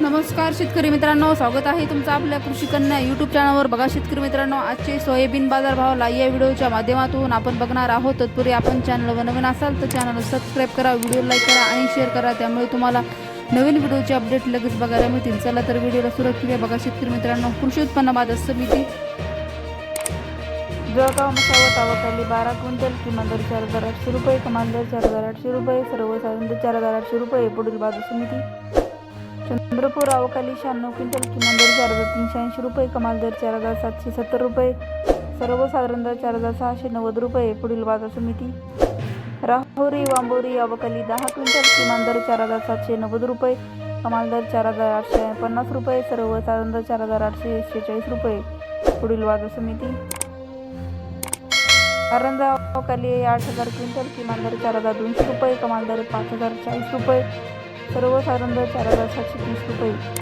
नमस्कार शेतकरी मित्रांनो स्वागत आहे तुमचं आपल्या कृषी कन्या यूट्यूब चॅनलवर बघा शेतकरी मित्रांनो आजचे सोयाबीन बाजार भाव या व्हिडिओच्या माध्यमातून आपण बघणार आहोत. तत्पूर्वी आपण चॅनलवर नवीन असाल तर चॅनल सबस्क्राईब करा व्हिडिओ लाईक करा आणि शेअर करा. त्यामुळे तुम्हाला नवीन व्हिडिओचे अपडेट लगेच बघायला मिळतील. चला तर व्हिडिओला सुरुवात केली बघा शेतकरी मित्रांनो कृषी उत्पन्न बाजार समिती. जळगाव मसावा तालुक्याली बारा क्विंटल किमान दर चार हजार आठशे रुपये कमाल दर चार हजार आठशे रुपये सर्वसाधारण दर चार हजार आठशे रुपये पुढील बाजू समिती. चंद्रपूर अवकाली शहाण्णव क्विंटल किमान दर चार हजार तीनशे ऐंशी रुपये कमाल दर चार हजार सातशे सत्तर रुपये. सर्वसाधारण दर चार हजार सहाशे नव्वद रुपये पुढील बाजार समिती. राहुरी वांबोरी अवकाली दहा क्विंटल किमान दर चार हजार सातशे नव्वद रुपये कमाल दर चार हजार आठशे पन्नास रुपये सर्वसाधारण दर चार हजार आठशे शेहेचाळीस रुपये पुढील बाजार समिती. कारंजा अवकाली आठ हजार क्विंटल किमान दर चार हजार दोनशे रुपये कमाल दर पाच हजार चाळीस रुपये सर्वसाधारण दर चार हजार सातशे तीस रुपये.